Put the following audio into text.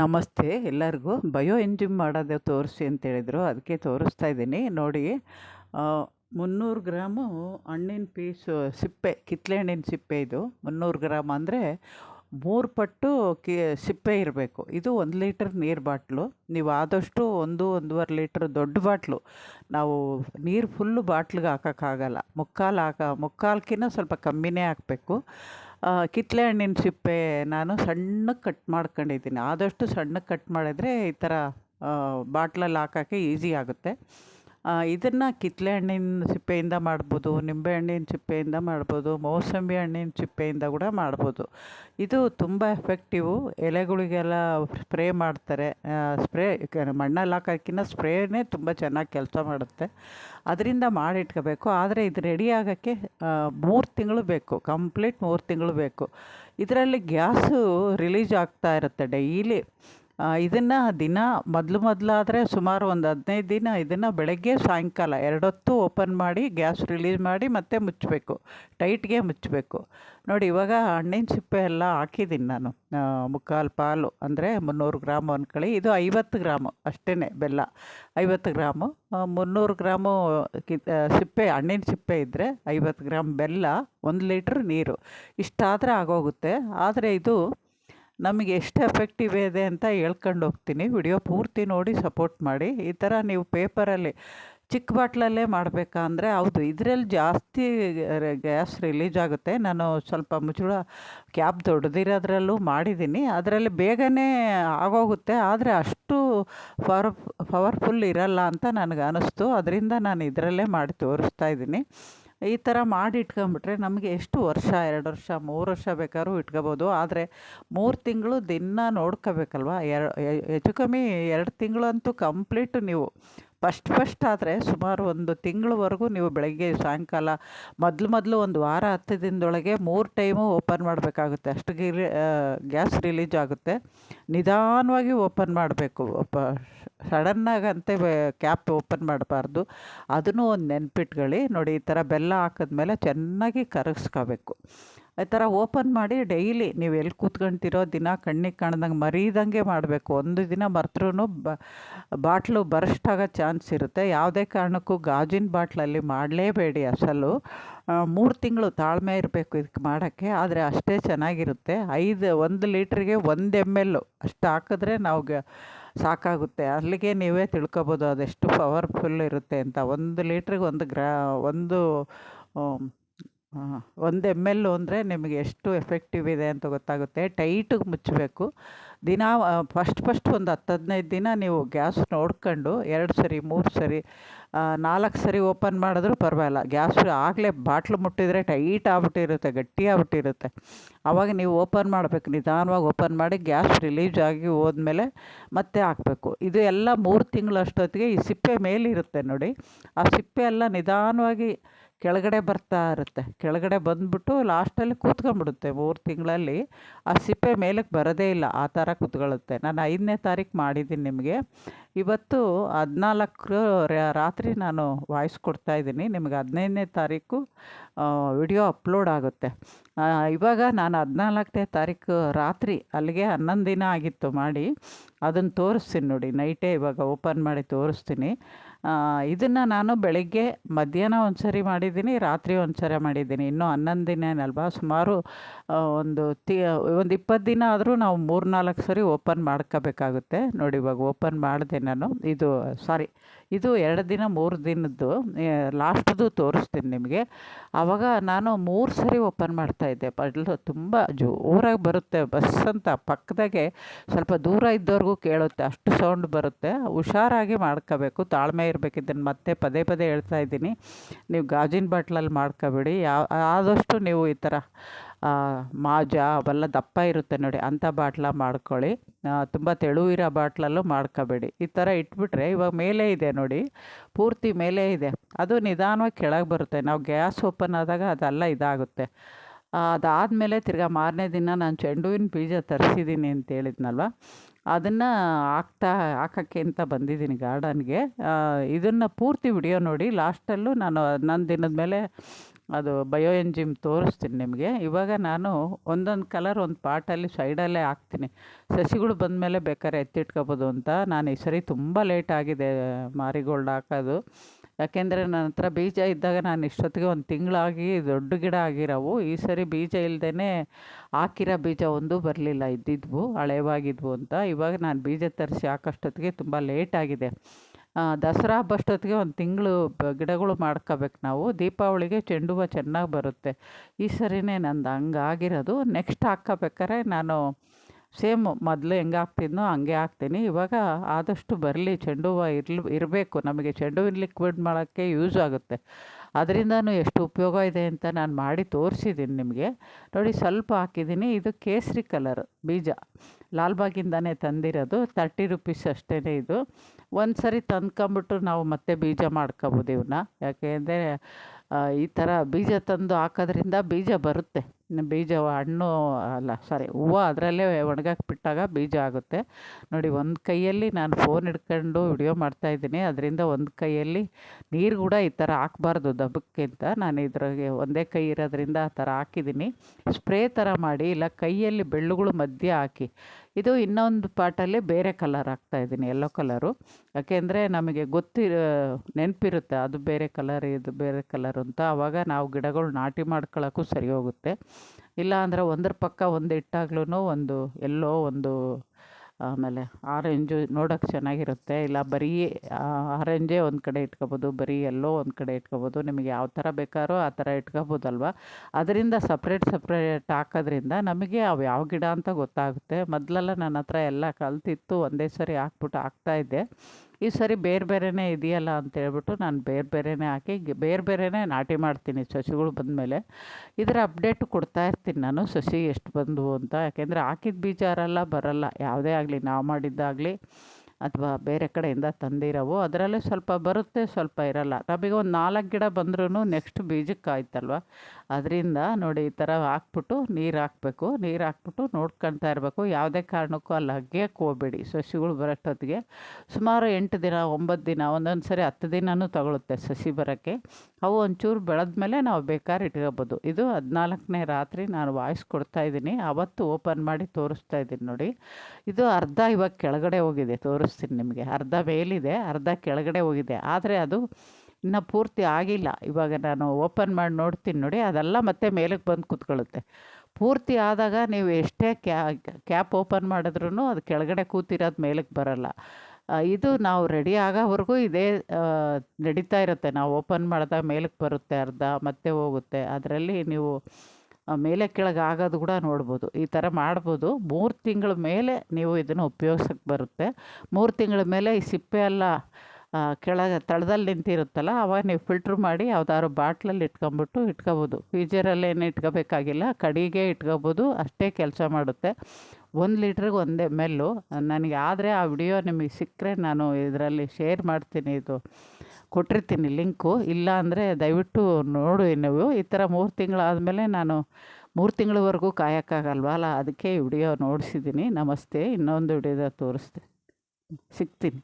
ನಮಸ್ತೆ ಎಲ್ಲರಿಗೂ. Bio enzyme ಮಾಡೋದು ತೋರಿಸಿ ಅಂತ ಹೇಳಿದರು. ಅದಕ್ಕೆ ತೋರಿಸ್ತಾ ಇದ್ದೀನಿ. ನೋಡಿ ಮುನ್ನೂರು ಗ್ರಾಮು ಹಣ್ಣಿನ ಪೀಸು, ಸಿಪ್ಪೆ ಹಣ್ಣಿನ ಸಿಪ್ಪೆ ಇದು. ಮುನ್ನೂರು ಗ್ರಾಮ್ ಅಂದರೆ ಮೂರು ಪಟ್ಟು ಕಿ, ಸಿಪ್ಪೆ ಇರಬೇಕು. ಇದು ಒಂದು ಲೀಟ್ರ್ ನೀರು ಬಾಟ್ಲು. ನೀವು ಆದಷ್ಟು ಒಂದು, ಒಂದೂವರೆ ಲೀಟ್ರ್ ದೊಡ್ಡ ಬಾಟ್ಲು. ನಾವು ನೀರು ಫುಲ್ಲು ಬಾಟ್ಲಿಗೆ ಹಾಕೋಕ್ಕಾಗಲ್ಲ. ಮುಕ್ಕಾಲು ಹಾಕ ಮುಕ್ಕಾಲ್ಕಿನ ಸ್ವಲ್ಪ ಕಮ್ಮಿನೇ ಹಾಕಬೇಕು. ಕಿತ್ತಳೆ ಹಣ್ಣಿನ ಸಿಪ್ಪೆ ನಾನು ಸಣ್ಣಗೆ ಕಟ್ ಮಾಡ್ಕೊಂಡಿದ್ದೀನಿ. ಆದಷ್ಟು ಸಣ್ಣಗೆ ಕಟ್ ಮಾಡಿದರೆ ಈ ಥರ ಬಾಟ್ಲಲ್ಲಿ ಹಾಕೋಕ್ಕೆ ಈಸಿ ಆಗುತ್ತೆ. ಇದನ್ನು ಕಿತ್ತಳೆ ಹಣ್ಣಿನ ಸಿಪ್ಪೆಯಿಂದ ಮಾಡ್ಬೋದು, ನಿಂಬೆ ಹಣ್ಣಿನ ಸಿಪ್ಪೆಯಿಂದ ಮಾಡ್ಬೋದು, ಮೌಸಂಬಿ ಹಣ್ಣಿನ ಸಿಪ್ಪೆಯಿಂದ ಕೂಡ ಮಾಡ್ಬೋದು. ಇದು ತುಂಬ ಎಫೆಕ್ಟಿವು ಎಲೆಗಳಿಗೆಲ್ಲ ಸ್ಪ್ರೇ ಮಾಡ್ತಾರೆ. ಸ್ಪ್ರೇ, ಮಣ್ಣಲ್ಲಿ ಹಾಕೋಕ್ಕಿಂತ ಸ್ಪ್ರೇನೇ ತುಂಬ ಚೆನ್ನಾಗಿ ಕೆಲಸ ಮಾಡುತ್ತೆ. ಅದರಿಂದ ಮಾಡಿಟ್ಕೋಬೇಕು. ಆದರೆ ಇದು ರೆಡಿ ಆಗೋಕ್ಕೆ ಮೂರು ತಿಂಗಳು ಬೇಕು. ಕಂಪ್ಲೀಟ್ ಮೂರು ತಿಂಗಳು ಬೇಕು. ಇದರಲ್ಲಿ ಗ್ಯಾಸು ರಿಲೀಸ್ ಆಗ್ತಾ ಇರುತ್ತೆ ಡೈಲಿ ಇದನ್ನು ದಿನ ಮೊದಲು ಮೊದಲಾದರೆ ಸುಮಾರು ಒಂದು ಹದಿನೈದು ದಿನ ಇದನ್ನು ಬೆಳಗ್ಗೆ ಸಾಯಂಕಾಲ ಎರಡೊತ್ತು ಓಪನ್ ಮಾಡಿ ಗ್ಯಾಸ್ ರಿಲೀಸ್ ಮಾಡಿ ಮತ್ತೆ ಮುಚ್ಚಬೇಕು ಟೈಟ್ಗೆ ಮುಚ್ಚಬೇಕು ನೋಡಿ ಇವಾಗ ಹಣ್ಣಿನ ಸಿಪ್ಪೆ ಎಲ್ಲ ಹಾಕಿದ್ದೀನಿ ನಾನು ಮುಕ್ಕಾಲು ಪಾಲು ಅಂದರೆ ಮುನ್ನೂರು ಗ್ರಾಮ್ ಅಂದ್ಕೊಳ್ಳಿ ಇದು ಐವತ್ತು ಗ್ರಾಮು ಅಷ್ಟೇ ಬೆಲ್ಲ. ಐವತ್ತು ಗ್ರಾಮು ಮುನ್ನೂರು ಗ್ರಾಮು ಸಿಪ್ಪೆ, ಹಣ್ಣಿನ ಸಿಪ್ಪೆ ಇದ್ದರೆ ಐವತ್ತು ಗ್ರಾಮ್ ಬೆಲ್ಲ, ಒಂದು ಲೀಟ್ರ್ ನೀರು. ಇಷ್ಟಾದರೆ ಆಗೋಗುತ್ತೆ, ಆದರೆ ಇದು ನಮಗೆ ಎಷ್ಟು ಎಫೆಕ್ಟಿವ್ ಇದೆ ಅಂತ ಹೇಳ್ಕೊಂಡು ಹೋಗ್ತೀನಿ. ವಿಡಿಯೋ ಪೂರ್ತಿ ನೋಡಿ ಸಪೋರ್ಟ್ ಮಾಡಿ. ಈ ಥರ ನೀವು ಪೇಪರಲ್ಲಿ ಚಿಕ್ಕ ಬಾಟ್ಲಲ್ಲೇ ಮಾಡಬೇಕಾ ಅಂದರೆ ಹೌದು, ಇದರಲ್ಲಿ ಜಾಸ್ತಿ ಗ್ಯಾಸ್ ರಿಲೀಸ್ ಆಗುತ್ತೆ. ನಾನು ಸ್ವಲ್ಪ ಮುಚ್ಚಳ ಕ್ಯಾಬ್ ದೊಡ್ಡದಿರೋದ್ರಲ್ಲೂ ಮಾಡಿದ್ದೀನಿ. ಅದರಲ್ಲಿ ಬೇಗನೆ ಆಗೋಗುತ್ತೆ. ಆದರೆ ಅಷ್ಟು ಪವರ್ ಪವರ್ಫುಲ್ ಇರಲ್ಲ ಅಂತ ನನಗೆ ಅನ್ನಿಸ್ತು ಅದರಿಂದ ನಾನು ಇದರಲ್ಲೇ ಮಾಡಿ ತೋರಿಸ್ತಾ ಇದ್ದೀನಿ. ಈ ಥರ ಮಾಡಿ ಇಟ್ಕೊಂಬಿಟ್ರೆ ನಮಗೆ ಎಷ್ಟು ವರ್ಷ, ಎರಡು ವರ್ಷ, ಮೂರು ವರ್ಷ ಬೇಕಾದ್ರೂ ಇಟ್ಕೋಬೋದು. ಆದರೆ ಮೂರು ತಿಂಗಳು ದಿನ ನೋಡ್ಕೋಬೇಕಲ್ವ? ಎರ ಹೆಚ್ಚು ಕಮ್ಮಿ ಎರಡು ತಿಂಗಳಂತೂ ಕಂಪ್ಲೀಟ್ ನೀವು ಫಸ್ಟ್ ಫಸ್ಟ್ ಆದರೆ ಸುಮಾರು ಒಂದು ತಿಂಗಳವರೆಗೂ ನೀವು ಬೆಳಗ್ಗೆ, ಸಾಯಂಕಾಲ, ಮೊದಲು ಮೊದಲು ಒಂದು ವಾರ ಹತ್ತು ದಿನದೊಳಗೆ ಮೂರು ಟೈಮು ಓಪನ್ ಮಾಡಬೇಕಾಗುತ್ತೆ. ಅಷ್ಟು ಗ್ಯಾಸ್ ರಿಲೀಜ್ ಆಗುತ್ತೆ. ನಿಧಾನವಾಗಿ ಓಪನ್ ಮಾಡಬೇಕು. ಸಡನ್ನಾಗಿ ಅಂತೆ ಕ್ಯಾಪ್ ಓಪನ್ ಮಾಡಬಾರ್ದು. ಅದನ್ನು ಒಂದು ನೆನ್ಪಿಟ್ಕೊಳ್ಳಿ. ನೋಡಿ, ಈ ಥರ ಬೆಲ್ಲ ಹಾಕಿದ್ಮೇಲೆ ಚೆನ್ನಾಗಿ ಕರಗಿಸ್ಕೋಬೇಕು ಈ ಥರ ಓಪನ್ ಮಾಡಿ ಡೈಲಿ ನೀವು ಎಲ್ಲಿ ಕೂತ್ಕೊಂತಿರೋ, ದಿನ ಕಣ್ಣಿಗೆ ಕಾಣ್ದಂಗೆ ಮರೀದಂಗೆ ಮಾಡಬೇಕು. ಒಂದು ದಿನ ಮರ್ತರೂ ಬ, ಬಾಟ್ಲು ಬರಸ್ಟ್ ಚಾನ್ಸ್ ಇರುತ್ತೆ. ಯಾವುದೇ ಕಾರಣಕ್ಕೂ ಗಾಜಿನ ಬಾಟ್ಲಲ್ಲಿ ಮಾಡಲೇಬೇಡಿ ಅಸಲು. ಮೂರು ತಿಂಗಳು ತಾಳ್ಮೆ ಇರಬೇಕು ಇದಕ್ಕೆ ಮಾಡೋಕ್ಕೆ. ಆದರೆ ಅಷ್ಟೇ ಚೆನ್ನಾಗಿರುತ್ತೆ. ಐದು, ಒಂದು ಲೀಟ್ರಿಗೆ ಒಂದು ಎಂ ಎಲ್ಲು ಅಷ್ಟು ಹಾಕಿದ್ರೆ ನಾವು ಸಾಕಾಗುತ್ತೆ. ಅಲ್ಲಿಗೆ ನೀವೇ ತಿಳ್ಕೊಬೋದು ಅದೆಷ್ಟು ಪವರ್ಫುಲ್ ಇರುತ್ತೆ ಅಂತ. ಒಂದು ಲೀಟ್ರಿಗೆ ಒಂದು ಗ್ರಾ ಒಂದು ಒಂದು ಎಂ ಎಲ್ ಅಂದರೆ ನಿಮಗೆ ಎಷ್ಟು ಎಫೆಕ್ಟಿವ್ ಇದೆ ಅಂತ ಗೊತ್ತಾಗುತ್ತೆ. ಟೈಟಿಗೆ ಮುಚ್ಚಬೇಕು ದಿನ ಫಸ್ಟ್ ಫಸ್ಟ್ ಒಂದು ಹತ್ತು ಹದಿನೈದು ದಿನ ನೀವು ಗ್ಯಾಸ್ ನೋಡ್ಕೊಂಡು ಎರಡು ಸರಿ, ಮೂರು ಸರಿ ನಾಲ್ಕು ಸರಿ ಓಪನ್ ಮಾಡಿದ್ರೂ ಪರವಾಗಿಲ್ಲ. ಗ್ಯಾಸ್ ಆಗಲೇ ಬಾಟ್ಲು ಮುಟ್ಟಿದರೆ ಟೈಟ್ ಆಗ್ಬಿಟ್ಟಿರುತ್ತೆ, ಗಟ್ಟಿ ಆಗ್ಬಿಟ್ಟಿರುತ್ತೆ. ಆವಾಗ ನೀವು ಓಪನ್ ಮಾಡಬೇಕು. ನಿಧಾನವಾಗಿ ಓಪನ್ ಮಾಡಿ ಗ್ಯಾಸ್ ರಿಲೀಸ್ ಆಗಿ ಹೋದ್ಮೇಲೆ ಮತ್ತೆ ಹಾಕಬೇಕು. ಇದು ಎಲ್ಲ ಮೂರು ತಿಂಗಳಷ್ಟೊತ್ತಿಗೆ ಈ ಸಿಪ್ಪೆ ಮೇಲಿರುತ್ತೆ ನೋಡಿ. ಆ ಸಿಪ್ಪೆ ಎಲ್ಲ ನಿಧಾನವಾಗಿ ಕೆಳಗಡೆ ಬರ್ತಾ ಇರುತ್ತೆ. ಕೆಳಗಡೆ ಬಂದುಬಿಟ್ಟು ಲಾಸ್ಟಲ್ಲಿ ಕೂತ್ಕೊಂಡ್ಬಿಡುತ್ತೆ. ಮೂರು ತಿಂಗಳಲ್ಲಿ ಆ ಸಿಪ್ಪೆ ಮೇಲಕ್ಕೆ ಬರೋದೇ ಇಲ್ಲ. ಆ ಥರ ಕೂತ್ಕೊಳ್ಳುತ್ತೆ. ನಾನು ಐದನೇ ತಾರೀಕು ಮಾಡಿದ್ದೀನಿ ನಿಮಗೆ. ಇವತ್ತು ಹದಿನಾಲ್ಕು ರಾತ್ರಿ ನಾನು ವಾಯ್ಸ್ ಕೊಡ್ತಾಯಿದ್ದೀನಿ ನಿಮಗೆ ಹದಿನೈದನೇ ತಾರೀಕು ವಿಡಿಯೋ ಅಪ್ಲೋಡ್ ಆಗುತ್ತೆ. ಇವಾಗ ನಾನು ಹದಿನಾಲ್ಕನೇ ತಾರೀಕು ರಾತ್ರಿ ಅಲ್ಲಿಗೆ ಹನ್ನೊಂದು ದಿನ ಆಗಿತ್ತು ಮಾಡಿ ಅದನ್ನು ತೋರಿಸ್ತೀನಿ ನೋಡಿ. ನೈಟೇ ಇವಾಗ ಓಪನ್ ಮಾಡಿ ತೋರಿಸ್ತೀನಿ. ಇದನ್ನು ನಾನು ಬೆಳಗ್ಗೆ ಮಧ್ಯಾಹ್ನ ಒಂದು ಸರಿ ಮಾಡಿದ್ದೀನಿ, ರಾತ್ರಿ ಒಂದು ಸರಿ ಮಾಡಿದ್ದೀನಿ. ಇನ್ನೂ ಹನ್ನೊಂದು ದಿನನಲ್ವಾ ಸುಮಾರು ಒಂದು ತಿ, ಒಂದು ಇಪ್ಪತ್ತು ದಿನ ಆದರೂ ನಾವು ಮೂರು ನಾಲ್ಕು ಸರಿ ಓಪನ್ ಮಾಡ್ಕೋಬೇಕಾಗುತ್ತೆ. ನೋಡಿ ಇವಾಗ ಓಪನ್ ಮಾಡಿದೆ ನಾನು. ಇದು, ಸಾರಿ ಇದು ಎರಡು ದಿನ, ಮೂರು ದಿನದ್ದು ಲಾಸ್ಟ್ದು ತೋರಿಸ್ತೀನಿ ನಿಮಗೆ. ಆವಾಗ ನಾನು ಮೂರು ಸರಿ ಓಪನ್ ಮಾಡ್ತಾಯಿದ್ದೆ ಮೊದಲು ತುಂಬ ಜೋರಾಗಿ ಬರುತ್ತೆ ಬಸ್ ಅಂತ. ಪಕ್ಕದಾಗೆ ಸ್ವಲ್ಪ ದೂರ ಇದ್ದವ್ರಿಗೂ ಕೇಳುತ್ತೆ. ಅಷ್ಟು ಸೌಂಡ್ ಬರುತ್ತೆ. ಹುಷಾರಾಗಿ ಮಾಡ್ಕೋಬೇಕು. ತಾಳ್ಮೆ ಇರಬೇಕು ಇದನ್ನು ಮತ್ತೆ ಪದೇ ಪದೇ ಹೇಳ್ತಾ ಇದ್ದೀನಿ. ನೀವು ಗಾಜಿನ ಬಾಟ್ಲಲ್ಲಿ ಮಾಡ್ಕೋಬೇಡಿ. ಯಾವ ಆದಷ್ಟು ನೀವು ಈ ಥರ ಮಾಜ, ಅವೆಲ್ಲ ದಪ್ಪ ಇರುತ್ತೆ ನೋಡಿ ಅಂಥ ಬಾಟ್ಲ ಮಾಡ್ಕೊಳ್ಳಿ. ತುಂಬ ತೆಳು ಇರೋ ಬಾಟ್ಲಲ್ಲೂ ಮಾಡ್ಕೋಬೇಡಿ. ಈ ಥರ ಇಟ್ಬಿಟ್ರೆ ಇವಾಗ ಮೇಲೆ ಇದೆ ನೋಡಿ, ಪೂರ್ತಿ ಮೇಲೆ ಇದೆ. ಅದು ನಿಧಾನವಾಗಿ ಕೆಳಗೆ ಬರುತ್ತೆ. ನಾವು ಗ್ಯಾಸ್ ಓಪನ್ ಆದಾಗ ಅದೆಲ್ಲ ಇದಾಗುತ್ತೆ. ಅದಾದಮೇಲೆ ತಿರ್ಗಾ ಮಾರನೇ ದಿನ ನಾನು ಚೆಂಡು ಹೂವಿನ ಬೀಜ ತರಿಸಿದ್ದೀನಿ ಅಂತ ಹೇಳಿದ್ನಲ್ವ? ಅದನ್ನು ಹಾಕ್ತಾ, ಹಾಕೋಕ್ಕೆ ಅಂತ ಬಂದಿದ್ದೀನಿ ಗಾರ್ಡನ್ಗೆ. ಇದನ್ನು ಪೂರ್ತಿ ವಿಡಿಯೋ ನೋಡಿ, ಲಾಸ್ಟಲ್ಲೂ ನಾನು, ನನ್ನ ದಿನದ ಮೇಲೆ ಅದು ಬಯೋ ಎಂಜಿಮ್ ತೋರಿಸ್ತೀನಿ ನಿಮಗೆ. ಇವಾಗ ನಾನು ಒಂದೊಂದು ಕಲರ್ ಒಂದು ಪಾಟಲ್ಲಿ ಸೈಡಲ್ಲೇ ಹಾಕ್ತೀನಿ. ಸಸಿಗಳು ಬಂದಮೇಲೆ ಬೇಕಾದ್ರೆ ಎತ್ತಿಟ್ಕೋಬೋದು ಅಂತ. ನಾನು ಈ ಸರಿ ತುಂಬ ಲೇಟ್ ಆಗಿದೆ ಮಾರಿಗೋಲ್ಡ್ ಹಾಕೋದು. ಯಾಕೆಂದರೆ ನನ್ನ ಹತ್ರ ಬೀಜ ಇದ್ದಾಗ ನಾನು ಇಷ್ಟೊತ್ತಿಗೆ ಒಂದು ತಿಂಗಳಾಗಿ ದೊಡ್ಡ ಗಿಡ ಆಗಿರೋವು. ಈ ಸರಿ ಬೀಜ ಇಲ್ಲದೇ ಹಾಕಿರೋ ಬೀಜ ಒಂದು ಬರಲಿಲ್ಲ. ಇದ್ದಿದ್ವು, ಹಳೇವಾಗಿದ್ವು ಅಂತ. ಇವಾಗ ನಾನು ಬೀಜ ತರಿಸಿ ಹಾಕೋಷ್ಟೊತ್ತಿಗೆ ತುಂಬ ಲೇಟ್ ಆಗಿದೆ. ದಸರಾ ಹಬ್ಬಷ್ಟೊತ್ತಿಗೆ ಒಂದು ತಿಂಗಳು ಗಿಡಗಳು ಮಾಡ್ಕೋಬೇಕು ನಾವು. ದೀಪಾವಳಿಗೆ ಚೆಂಡು ಹೂವು ಚೆನ್ನಾಗಿ ಬರುತ್ತೆ. ಈ ಸರಿನೇ ನಂದು ಹಂಗಾಗಿರೋದು. ನೆಕ್ಸ್ಟ್ ಹಾಕ್ಕೋಬೇಕಾರೆ ನಾನು ಸೇಮ್ ಮೊದಲು ಹೆಂಗೆ ಹಾಕ್ತಿದ್ನೋ ಹಂಗೆ ಹಾಕ್ತೀನಿ. ಇವಾಗ ಆದಷ್ಟು ಬರಲಿ, ಚೆಂಡು ಹೂವು ಇರ್ಲಿ, ಇರಬೇಕು. ನಮಗೆ ಚೆಂಡು ಹೂವಿನ ಲಿಕ್ವಿಡ್ ಮಾಡೋಕ್ಕೆ ಯೂಸ್ ಆಗುತ್ತೆ. ಅದರಿಂದನೂ ಎಷ್ಟು ಉಪಯೋಗ ಇದೆ ಅಂತ ನಾನು ಮಾಡಿ ತೋರಿಸಿದ್ದೀನಿ ನಿಮಗೆ. ನೋಡಿ ಸ್ವಲ್ಪ ಹಾಕಿದ್ದೀನಿ ಇದು ಕೇಸರಿ ಕಲರ್ ಬೀಜ. ಲಾಲ್ಬಾಗಿಂದನೇ ತಂದಿರೋದು ತರ್ಟಿ ರುಪೀಸ್ ಅಷ್ಟೇ ಇದು. ಒಂದು ಸರಿ ತಂದ್ಕೊಂಬಿಟ್ಟು ನಾವು ಮತ್ತೆ ಬೀಜ ಮಾಡ್ಕೊಬೋದು ಇವನ್ನ ಯಾಕೆಂದರೆ ಈ ಥರ ಬೀಜ ತಂದು ಹಾಕೋದ್ರಿಂದ ಬೀಜ ಬರುತ್ತೆ. ಬೀಜ ಹಣ್ಣು ಅಲ್ಲ ಸಾರಿ ಹೂವು ಅದರಲ್ಲೇ ಒಣಗಕ್ಕೆ ಬಿಟ್ಟಾಗ ಬೀಜ ಆಗುತ್ತೆ. ನೋಡಿ, ಒಂದು ಕೈಯಲ್ಲಿ ನಾನು ಫೋನ್ ಹಿಡ್ಕೊಂಡು ವಿಡಿಯೋ ಮಾಡ್ತಾಯಿದ್ದೀನಿ ಅದರಿಂದ ಒಂದು ಕೈಯಲ್ಲಿ ನೀರು ಕೂಡ ಈ ಥರ ಹಾಕ್ಬಾರ್ದು ದಬ್ಬಕ್ಕಿಂತ. ನಾನು ಇದ್ರಾಗೆ ಒಂದೇ ಕೈ ಇರೋದ್ರಿಂದ ಆ ಥರ ಹಾಕಿದ್ದೀನಿ. ಸ್ಪ್ರೇ ಥರ ಮಾಡಿ, ಇಲ್ಲ ಕೈಯಲ್ಲಿ ಬೆಳ್ಳುಗಳು ಮಧ್ಯೆ ಹಾಕಿ. ಇದು ಇನ್ನೊಂದು ಪಾಟಲ್ಲಿ ಬೇರೆ ಕಲರ್ ಹಾಕ್ತಾಯಿದ್ದೀನಿ ಯೆಲ್ಲೋ ಕಲರು ಯಾಕೆಂದರೆ ನಮಗೆ ಗೊತ್ತಿ ನೆನಪಿರುತ್ತೆ, ಅದು ಬೇರೆ ಕಲರ್ ಇದು ಬೇರೆ ಕಲರ್ ಅಂತ. ಆವಾಗ ನಾವು ಗಿಡಗಳು ನಾಟಿ ಮಾಡ್ಕೊಳ್ಳೋಕ್ಕೂ ಸರಿ ಹೋಗುತ್ತೆ. ಇಲ್ಲ ಅಂದರೆ ಒಂದರ ಪಕ್ಕ ಒಂದು ಇಟ್ಟಾಗ್ಲೂ ಒಂದು ಎಲ್ಲೋ ಒಂದು, ಆಮೇಲೆ ಆರೆಂಜು ನೋಡೋಕ್ಕೆ ಚೆನ್ನಾಗಿರುತ್ತೆ. ಇಲ್ಲ ಬರೀ ಆರೆಂಜೇ ಒಂದು ಕಡೆ ಇಟ್ಕೊಬೋದು, ಬರೀ ಎಲ್ಲೋ ಒಂದು ಕಡೆ ಇಟ್ಕೊಬೋದು, ನಿಮಗೆ ಯಾವ ಥರ ಬೇಕಾದ್ರೂ ಆ ಥರ ಇಟ್ಕೊಬೋದಲ್ವ? ಅದರಿಂದ ಸಪ್ರೇಟ್ ಸಪ್ರೇಟ್ ಹಾಕೋದ್ರಿಂದ ನಮಗೆ ಅವು ಯಾವ ಗಿಡ ಅಂತ ಗೊತ್ತಾಗುತ್ತೆ. ಮೊದಲೆಲ್ಲ ನನ್ನ ಹತ್ರ ಎಲ್ಲ ಕಲ್ತಿತ್ತು, ಒಂದೇ ಸರಿ ಹಾಕ್ಬಿಟ್ಟು ಹಾಕ್ತಾಯಿದ್ದೆ ಈ ಸರಿ ಬೇರೆ ಬೇರೆನೇ ಇದೆಯಲ್ಲ ಅಂತೇಳ್ಬಿಟ್ಟು ನಾನು ಬೇರೆ ಬೇರೆನೇ ಹಾಕಿ ಬೇರೆ ಬೇರೆನೇ ನಾಟಿ ಮಾಡ್ತೀನಿ ಸಸಿಗಳು ಬಂದಮೇಲೆ. ಇದರ ಅಪ್ಡೇಟ್ ಕೊಡ್ತಾ ಇರ್ತೀನಿ ನಾನು, ಸಸಿ ಎಷ್ಟು ಬಂದವು ಅಂತ. ಯಾಕೆಂದರೆ ಹಾಕಿದ ಬೀಜಾರೆಲ್ಲ ಬರಲ್ಲ. ಯಾವುದೇ ಆಗಲಿ, ನಾವು ಮಾಡಿದ್ದಾಗಲಿ ಅಥವಾ ಬೇರೆ ಕಡೆಯಿಂದ ತಂದಿರೋವು, ಅದರಲ್ಲೇ ಸ್ವಲ್ಪ ಬರುತ್ತೆ, ಸ್ವಲ್ಪ ಇರಲ್ಲ. ನಮಗೆ ಒಂದು ನಾಲ್ಕು ಗಿಡ ಬಂದ್ರೂ ನೆಕ್ಸ್ಟ್ ಬೀಜಕ್ಕೆ ಆಯ್ತಲ್ವ ಅದರಿಂದ ನೋಡಿ ಈ ಥರ ಹಾಕ್ಬಿಟ್ಟು ನೀರು ಹಾಕ್ಬೇಕು. ನೀರು ಹಾಕ್ಬಿಟ್ಟು ನೋಡ್ಕೊಳ್ತಾ ಇರಬೇಕು. ಯಾವುದೇ ಕಾರಣಕ್ಕೂ ಅಲ್ಲಿ ಹಗ್ಗಕ್ಕೆ ಹೋಗಬೇಡಿ. ಸಸಿಗಳು ಬರೋಷ್ಟೊತ್ತಿಗೆ ಸುಮಾರು ಎಂಟು ದಿನ, ಒಂಬತ್ತು ದಿನ, ಒಂದೊಂದು ಸರಿ ಹತ್ತು ದಿನವೂ ತಗೊಳುತ್ತೆ ಸಸಿ ಬರೋಕ್ಕೆ. ಅವು ಒಂಚೂರು ಬೆಳೆದ್ಮೇಲೆ ನಾವು ಬೇಕಾದ್ರೆ ಇಟ್ಕೋಬೋದು. ಇದು ಹದಿನಾಲ್ಕನೇ ರಾತ್ರಿ ನಾನು ವಾಯ್ಸ್ ಕೊಡ್ತಾ ಇದ್ದೀನಿ. ಆವತ್ತು ಓಪನ್ ಮಾಡಿ ತೋರಿಸ್ತಾ ಇದ್ದೀನಿ ನೋಡಿ. ಇದು ಅರ್ಧ ಇವಾಗ ಕೆಳಗಡೆ ಹೋಗಿದೆ. ತೋರಿಸ್ತೀನಿ ನಿಮಗೆ. ಅರ್ಧ ಮೇಲಿದೆ, ಅರ್ಧ ಕೆಳಗಡೆ ಹೋಗಿದೆ. ಆದರೆ ಅದು ಇನ್ನೂ ಪೂರ್ತಿ ಆಗಿಲ್ಲ. ಇವಾಗ ನಾನು ಓಪನ್ ಮಾಡಿ ನೋಡ್ತೀನಿ ನೋಡಿ, ಅದೆಲ್ಲ ಮತ್ತೆ ಮೇಲಕ್ಕೆ ಬಂದು ಕೂತ್ಕೊಳ್ಳುತ್ತೆ. ಪೂರ್ತಿ ಆದಾಗ ನೀವು ಎಷ್ಟೇ ಕ್ಯಾಪ್ ಓಪನ್ ಮಾಡಿದ್ರೂ ಅದು ಕೆಳಗಡೆ ಕೂತಿರೋದು ಮೇಲಕ್ಕೆ ಬರೋಲ್ಲ. ಇದು ನಾವು ರೆಡಿ ಆಗೋವರೆಗೂ ಇದೇ ನಡೀತಾ ಇರುತ್ತೆ. ನಾವು ಓಪನ್ ಮಾಡಿದಾಗ ಮೇಲಕ್ಕೆ ಬರುತ್ತೆ ಅರ್ಧ, ಮತ್ತೆ ಹೋಗುತ್ತೆ. ಅದರಲ್ಲಿ ನೀವು ಮೇಲೆ ಕೆಳಗೆ ಆಗೋದು ಕೂಡ ನೋಡ್ಬೋದು. ಈ ಥರ ಮಾಡ್ಬೋದು. ಮೂರು ತಿಂಗಳ ಮೇಲೆ ನೀವು ಇದನ್ನು ಉಪಯೋಗ್ಸಕ್ಕೆ ಬರುತ್ತೆ. ಮೂರು ತಿಂಗಳ ಮೇಲೆ ಈ ಸಿಪ್ಪೆ ಎಲ್ಲ ಕೆಳಗೆ ತಳದಲ್ಲಿ ನಿಂತಿರುತ್ತಲ್ಲ, ಅವಾಗ ನೀವು ಫಿಲ್ಟ್ರ್ ಮಾಡಿ ಯಾವ್ದಾದ್ರು ಬಾಟ್ಲಲ್ಲಿ ಇಟ್ಕೊಂಬಿಟ್ಟು ಇಟ್ಕೋಬೋದು. ಏನು ಇಟ್ಕೋಬೇಕಾಗಿಲ್ಲ, ಕಡಿಗೆ ಇಟ್ಕೋಬೋದು, ಅಷ್ಟೇ ಕೆಲಸ ಮಾಡುತ್ತೆ. ಒಂದು ಲೀಟ್ರಿಗೆ ಒಂದೇ ಮೆಲ್ಲು ನನಗೆ ಆದರೆ ಆ ವಿಡಿಯೋ ನಿಮಗೆ ಸಿಕ್ಕರೆ ನಾನು ಇದರಲ್ಲಿ ಶೇರ್ ಮಾಡ್ತೀನಿ ಇದು. ಕೊಟ್ಟಿರ್ತೀನಿ ಲಿಂಕು ಇಲ್ಲ ಅಂದರೆ ದಯವಿಟ್ಟು ನೋಡು ನೀವು. ಈ ಥರ ಮೂರು ತಿಂಗಳಾದಮೇಲೆ ನಾನು ಮೂರು ತಿಂಗಳವರೆಗೂ ಕಾಯೋಕ್ಕಾಗಲ್ವಲ್ಲ ಅದಕ್ಕೆ ವಿಡಿಯೋ ನೋಡಿಸಿದ್ದೀನಿ. ನಮಸ್ತೆ. ಇನ್ನೊಂದು ವಿಡಿಯೋದ ತೋರಿಸ್ತೀನಿ ಸಿಗ್ತೀನಿ.